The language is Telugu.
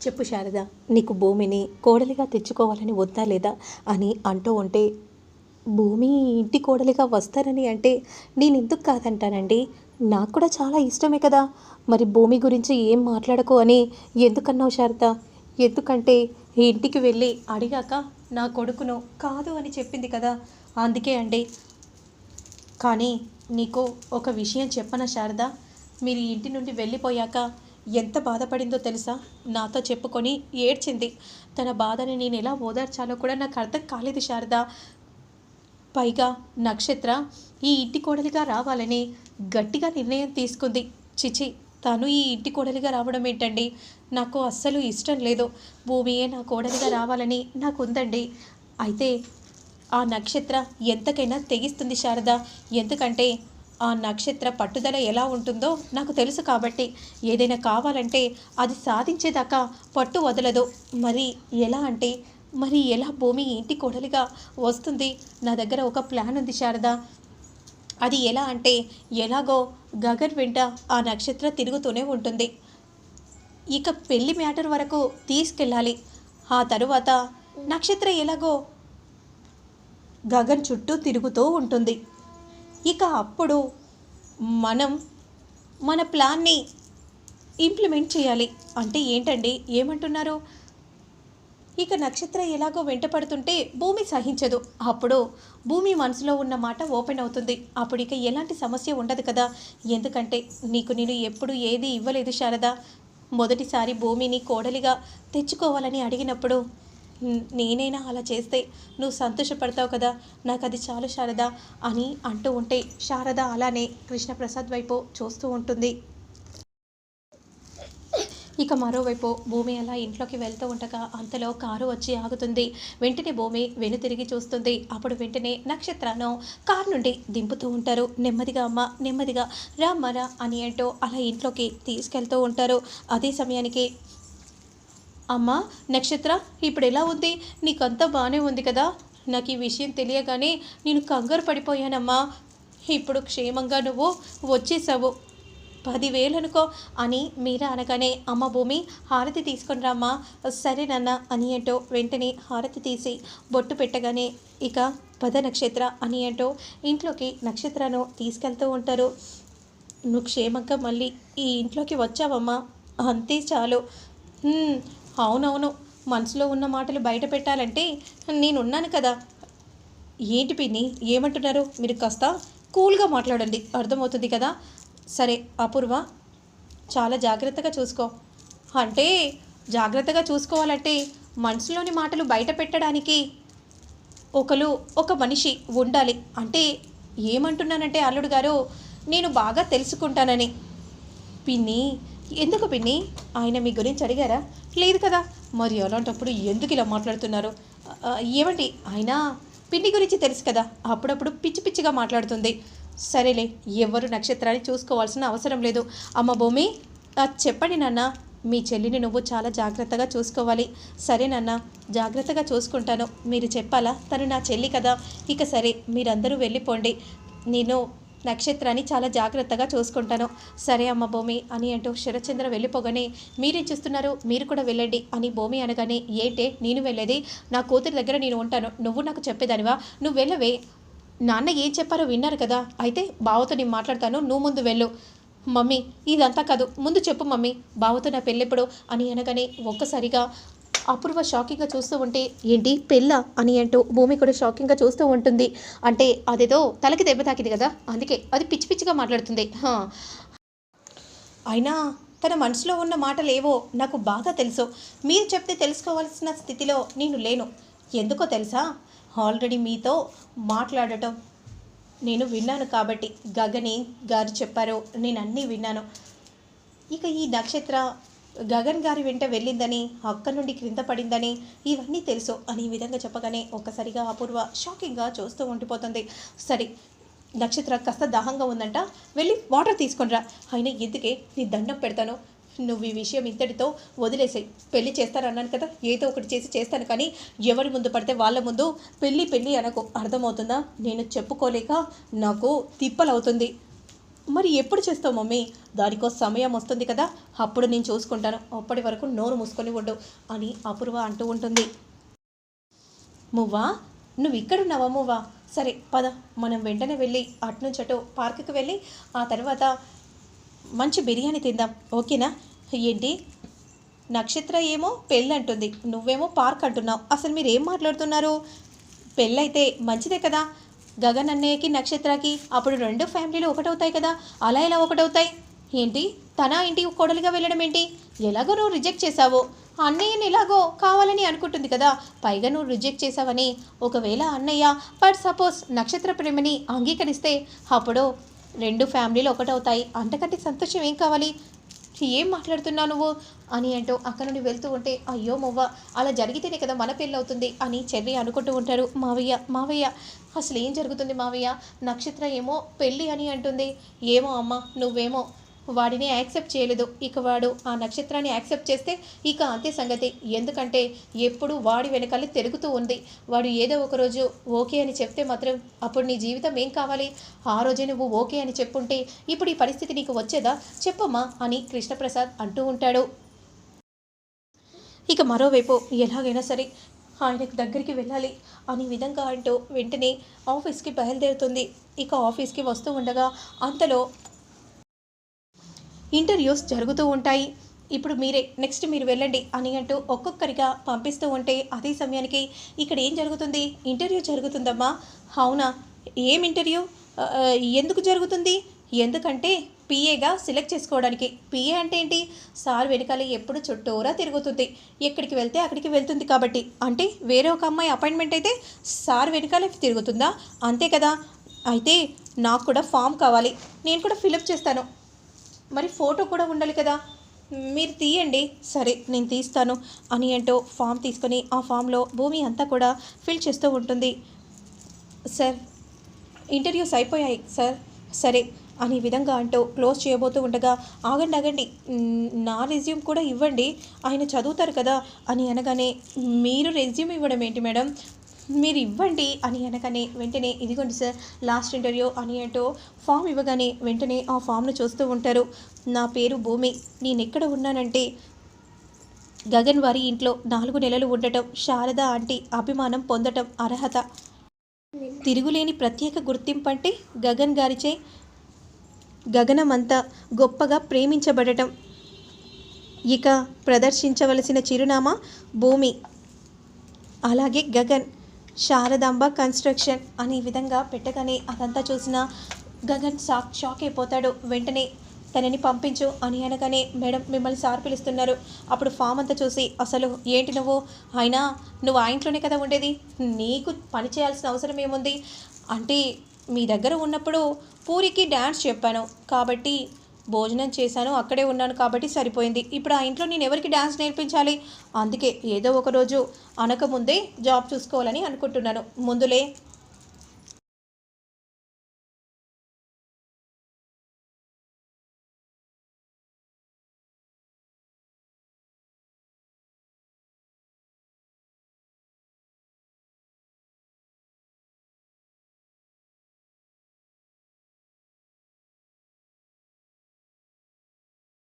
చెప్పు శారద నీకు భూమిని కోడలిగా తెచ్చుకోవాలని వద్దా లేదా అని అంటూ ఉంటే భూమి ఇంటి కోడలిగా వస్తారని అంటే నేను ఎందుకు కాదంటానండి? నాకు కూడా చాలా ఇష్టమే కదా. మరి భూమి గురించి ఏం మాట్లాడకు అని ఎందుకన్నావు శారద? ఎందుకంటే ఇంటికి వెళ్ళి అడిగాక నా కొడుకును కాదు అని చెప్పింది కదా. అందుకే అండి. కానీ నీకు ఒక విషయం చెప్పనా శారద? మీరు ఇంటి నుండి వెళ్ళిపోయాక ఎంత బాధపడిందో తెలుసా? నాతో చెప్పుకొని ఏడ్చింది. తన బాధని నేను ఎలా ఓదార్చాలో కూడా నాకు అర్థం కాలేదు శారద. పైగా నక్షత్ర ఈ ఇంటి కోడలిగా రావాలని గట్టిగా నిర్ణయం తీసుకుంది. చిచి తను ఈ ఇంటి కోడలిగా రావడం ఏంటండి? నాకు అస్సలు ఇష్టం లేదు. భూమియే నా కోడలిగా రావాలని నాకు ఉందండి అయితే ఆ నక్షత్ర ఎంతకైనా తెగిస్తుంది శారద. ఎందుకంటే ఆ నక్షత్ర పట్టుదల ఎలా ఉంటుందో నాకు తెలుసు కాబట్టి. ఏదైనా కావాలంటే అది సాధించేదాకా పట్టు వదలదు. మరి ఎలా అంటే మరి ఎలా భూమి ఇంటి కోడలిగా వస్తుంది? నా దగ్గర ఒక ప్లాన్ ఉంది శారద. అది ఎలా అంటే ఎలాగో గగన్ వెంట ఆ నక్షత్ర తిరుగుతూనే ఉంటుంది. ఇక పెళ్ళి మ్యాటర్ వరకు తీసుకెళ్ళాలి. ఆ తరువాత నక్షత్ర ఎలాగో గగన్ చుట్టూ తిరుగుతూ ఉంటుంది. ఇక అప్పుడు మనం మన ప్లాన్ని ఇంప్లిమెంట్ చేయాలి. అంటే ఏంటండి? ఏమంటున్నారు? ఇక నక్షత్రం ఎలాగో వెంట పడుతుంటే భూమి సహించదు. అప్పుడు భూమి మనసులో ఉన్న మాట ఓపెన్ అవుతుంది. అప్పుడు ఇక ఎలాంటి సమస్య ఉండదు కదా? ఎందుకంటే నీకు నేను ఎప్పుడు ఏది ఇవ్వలేదు శారద. మొదటిసారి భూమిని కోడలిగా తెచ్చుకోవాలని అడిగినప్పుడు నేనైనా అలా చేస్తే నువ్వు సంతోషపడతావు కదా? నాకు అది చాలు శారద అని అంటూ ఉంటే శారద అలానే కృష్ణప్రసాద్ వైపు చూస్తూ ఉంటుంది. ఇక మరోవైపు భూమి అలా ఇంట్లోకి వెళ్తూ ఉండగా అంతలో కారు వచ్చి ఆగుతుంది. వెంటనే భూమి వెనుతిరిగి చూస్తుంది. అప్పుడు వెంటనే నక్షత్రాను కారు నుండి దింపుతూ ఉంటారు. నెమ్మదిగా అమ్మ నెమ్మదిగా రామ్మరా అని అంటూ అలా ఇంట్లోకి తీసుకెళ్తూ ఉంటారు. అదే సమయానికి అమ్మా నక్షత్ర ఇప్పుడు ఎలా ఉంది? నీకంతా బాగానే ఉంది కదా? నాకు ఈ విషయం తెలియగానే నేను కంగారు పడిపోయానమ్మా. ఇప్పుడు క్షేమంగా నువ్వు వచ్చేసావు. పదివేలు అనుకో అని మీరా అనగానే అమ్మ భూమి హారతి తీసుకొని రామ్మా. సరే నాన్న అని అంటూ వెంటనే హారతి తీసి బొట్టు పెట్టగానే ఇక పద నక్షత్ర అని అంటూ ఇంట్లోకి నక్షత్రను తీసుకెళ్తూ ఉంటారు. నువ్వు క్షేమంగా మళ్ళీ ఈ ఇంట్లోకి వచ్చావమ్మా. అంతే చాలు. అవునవును మనసులో ఉన్న మాటలు బయట పెట్టాలంటే నేనున్నాను కదా. ఏంటి పిన్ని ఏమంటున్నారు? మీరు కాస్త కూల్గా మాట్లాడండి అర్థమవుతుంది కదా. సరే అపూర్వ చాలా జాగ్రత్తగా చూసుకో. అంటే జాగ్రత్తగా చూసుకోవాలంటే మనసులోని మాటలు బయట పెట్టడానికి ఒకరు ఒక మనిషి ఉండాలి. అంటే ఏమంటున్నానంటే అల్లుడు గారు నేను బాగా తెలుసుకుంటానని. పిన్ని ఎందుకు పిన్ని? ఆయన మీ గురించి అడిగారా? లేదు కదా. మరి అలాంటప్పుడు ఎందుకు ఇలా మాట్లాడుతున్నారు? ఏమండి? ఆయన పిన్ని గురించి తెలుసు కదా. అప్పుడప్పుడు పిచ్చి పిచ్చిగా మాట్లాడుతుంది. సరేలే ఎవరు నక్షత్రాన్ని చూసుకోవాల్సిన అవసరం లేదు. అమ్మ భూమి చెప్పండి నాన్న. మీ చెల్లిని నువ్వు చాలా జాగ్రత్తగా చూసుకోవాలి. సరే నాన్న జాగ్రత్తగా చూసుకుంటాను. మీరు చెప్పాలా? తను నా చెల్లి కదా. ఇక సరే మీరందరూ వెళ్ళిపోండి. నేను నక్షత్రాన్ని చాలా జాగ్రత్తగా చూసుకుంటాను. సరే అమ్మ భూమి అని అంటూ శరచంద్ర వెళ్ళిపోగానే మీరేం చూస్తున్నారు? మీరు కూడా వెళ్ళండి అని భూమి అనగానే ఏంటే? నేను వెళ్ళేది? నా కూతురి దగ్గర నేను ఉంటాను. నువ్వు నాకు చెప్పేదానివా? నువ్వు వెళ్ళవే. నాన్న ఏం చెప్పారో విన్నారు కదా. అయితే బావతో నేను మాట్లాడతాను. నువ్వు ముందు వెళ్ళు. మమ్మీ ఇదంతా కాదు. ముందు చెప్పు మమ్మీ. బావతో నా పెళ్ళెప్పుడు? అని అనగానే ఒక్కసారిగా అపూర్వ షాకింగ్గా చూస్తూ ఉంటే ఏంటి? పెళ్ళ? అని అంటూ భూమి కూడా షాకింగ్గా చూస్తూ ఉంటుంది. అంటే అదేదో తలకి దెబ్బ తాకింది కదా? అందుకే అది పిచ్చి పిచ్చిగా మాట్లాడుతుంది. అయినా తన మనసులో ఉన్న మాటలేవో నాకు బాగా తెలుసు. మీరు చెప్తే తెలుసుకోవాల్సిన స్థితిలో నేను లేను. ఎందుకో తెలుసా? ఆల్రెడీ మీతో మాట్లాడటం. నేను విన్నాను కాబట్టి గగని గారు చెప్పారు. నేను అన్నీ విన్నాను. ఇక ఈ నక్షత్ర గగన్ గారి వెంట వెళ్ళిందని అక్క నుండి క్రింద పడిందని ఇవన్నీ తెలుసు అని ఈ విధంగా చెప్పగానే ఒక్కసారిగా అపూర్వ షాకింగ్గా చూస్తూ ఉండిపోతుంది. సరే నక్షత్ర కాస్త దాహంగా ఉందంట. వెళ్ళి వాటర్ తీసుకొనిరా అయినా ఎందుకే నీ దండం పెడతాను? నువ్వు ఈ విషయం ఇంతటితో వదిలేసాయి. పెళ్ళి చేస్తానన్నాను కదా ఏదో ఒకటి చేసి చేస్తాను కానీ ఎవరి ముందు పడితే వాళ్ళ ముందు పెళ్ళి పెళ్ళి అనకు. అర్థమవుతుందా? నేను చెప్పుకోలేక నాకు తిప్పలవుతుంది. మరి ఎప్పుడు చేస్తావు మమ్మీ? దానికో సమయం వస్తుంది కదా అప్పుడు నేను చూసుకుంటాను. అప్పటి వరకు నోరు మూసుకొని ఉండు అని అపూర్వ అంటూ ఉంటుంది. మువ్వా? నువ్వు ఇక్కడున్నావా మువ్వా? సరే పద. మనం వెంటనే వెళ్ళి అటునుంచి అటు పార్కుకి వెళ్ళి ఆ తర్వాత మంచి బిర్యానీ తిందాం. ఓకేనా? ఏంటి? నక్షత్ర ఏమో పెళ్ళి అంటుంది. నువ్వేమో పార్క్ అంటున్నావు. అసలు మీరు ఏం మాట్లాడుతున్నారు? పెళ్ళైతే మంచిదే కదా. గగన్ అన్నయ్యకి నక్షత్రకి అప్పుడు రెండు ఫ్యామిలీలు ఒకటవుతాయి కదా. అలా ఎలా ఒకటవుతాయి? ఏంటి? తన ఇంటి కోడలిగా వెళ్ళడం ఏంటి? ఎలాగో నువ్వు రిజెక్ట్ చేశావు. అన్నయ్యని ఎలాగో కావాలని అనుకుంటుంది కదా. పైగా నువ్వు రిజెక్ట్ చేసావని ఒకవేళ అన్నయ్య బట్ సపోజ్ నక్షత్ర ప్రేమని అంగీకరిస్తే అప్పుడు రెండు ఫ్యామిలీలు ఒకటవుతాయి. అంతకంటే సంతోషం ఏం కావాలి? ఏం మాట్లాడుతున్నావు నువ్వు? అని అంటూ అక్కడ నుండి వెళ్తూ ఉంటే అయ్యో మొవ్వ అలా జరిగితేనే కదా మన పెళ్ళి అవుతుంది అని చెర్రి అనుకుంటూ ఉంటారు మావయ్య. మావయ్య అసలు ఏం జరుగుతుంది మావయ్య? నక్షత్ర ఏమో పెళ్ళి అని అంటుంది. ఏమో అమ్మ నువ్వేమో వాడిని యాక్సెప్ట్ చేయలేదు. ఇక వాడు ఆ నక్షత్రాన్ని యాక్సెప్ట్ చేస్తే ఇక అంతే సంగతి. ఎందుకంటే ఎప్పుడు వాడి వెనకాల తిరుగుతూ ఉంది. వాడు ఏదో ఒక రోజు ఓకే అని చెప్తే మాత్రం అప్పుడు నీ జీవితం ఏం కావాలి? ఆ రోజే నువ్వు ఓకే అని చెప్పుంటే ఇప్పుడు ఈ పరిస్థితి నీకు వచ్చేదా? చెప్పమ్మా అని కృష్ణప్రసాద్ అంటూ ఉంటాడు. ఇక మరోవైపు ఎలాగైనా సరే ఆయనకు దగ్గరికి వెళ్ళాలి అనే విధంగా అంటూ వెంటనే ఆఫీస్కి బయలుదేరుతుంది. ఇక ఆఫీస్కి వస్తూ ఉండగా అంతలో ఇంటర్వ్యూస్ జరుగుతూ ఉంటాయి. ఇప్పుడు మీరే నెక్స్ట్ మీరు వెళ్ళండి అని అంటూ ఒక్కొక్కరిగా పంపిస్తూ ఉంటే అదే సమయానికి ఇక్కడ ఏం జరుగుతుంది? ఇంటర్వ్యూ జరుగుతుందమ్మా. అవునా? ఏం ఇంటర్వ్యూ? ఎందుకు జరుగుతుంది? ఎందుకంటే పిఏగా సెలెక్ట్ చేసుకోవడానికి. పిఏ అంటే ఏంటి? సార్ వెనకాల ఎప్పుడు చుట్టూరా తిరుగుతుంది. ఎక్కడికి వెళ్తే అక్కడికి వెళ్తుంది కాబట్టి. అంటే వేరే ఒక అమ్మాయి అపాయింట్మెంట్ అయితే సార్ వెనకాల తిరుగుతుందా? అంతే కదా. అయితే నాకు కూడా ఫామ్ కావాలి. నేను కూడా ఫిలప్ చేస్తాను. మరి ఫోటో కూడా ఉండాలి కదా. మీరు తీయండి. సరే నేను తీస్తాను అని అంటూ ఫామ్ తీసుకొని ఆ ఫామ్లో భూమి అంతా కూడా ఫిల్ చేస్తూ ఉంటుంది. సార్ ఇంటర్వ్యూస్ అయిపోయాయి సార్. సరే అనే విధంగా అంటూ క్లోజ్ చేయబోతూ ఉండగా ఆగండి ఆగండి. నా రెజ్యూమ్ కూడా ఇవ్వండి. ఆయన చదువుతారు కదా అని అనగానే మీరు రెజ్యూమ్ ఇవ్వడం ఏంటి మేడం? మీరు ఇవ్వండి అని అనగానే వెంటనే ఇదిగోండి సార్ లాస్ట్ ఇంటర్వ్యూ అని అంటూ ఫామ్ ఇవ్వగానే వెంటనే ఆ ఫామ్ను చూస్తూ ఉంటారు. నా పేరు భూమి. నేను ఎక్కడ ఉన్నానంటే గగన్ వారి ఇంట్లో నాలుగు నెలలు ఉండటం శారద ఆంటీ అభిమానం పొందటం అర్హత. తిరుగులేని ప్రత్యేక గుర్తింపు అంటే గగన్ గారిచే గగనమంతా గొప్పగా ప్రేమించబడటం. ఇక ప్రదర్శించవలసిన చిరునామా భూమి. అలాగే గగన్. శారదాంబ కన్స్ట్రక్షన్ అనే విధంగా పెట్టగానే అదంతా చూసిన గగన్ షాక్ షాక్ అయిపోతాడు. వెంటనే తనని పంపించు అని అనగానే మేడం మిమ్మల్ని సార్ పిలుస్తున్నారు. అప్పుడు ఫామ్ అంతా చూసి అసలు ఏంటి నువ్వు? అయినా నువ్వు ఆ ఇంట్లోనే కదా ఉండేది? నీకు పని చేయాల్సిన అవసరం ఏముంది? అంటే మీ దగ్గర ఉన్నప్పుడు పూరికి డ్యాన్స్ చెప్పాను. కాబట్టి భోజనం చేశాను అక్కడే ఉన్నాను కాబట్టి సరిపోయింది. ఇప్పుడు ఆ ఇంట్లో నేను ఎవరికి డ్యాన్స్ నేర్పించాలి? అందుకే ఏదో ఒకరోజు అనకముందే జాబ్ చూసుకోవాలని అనుకుంటున్నాను. ముందులే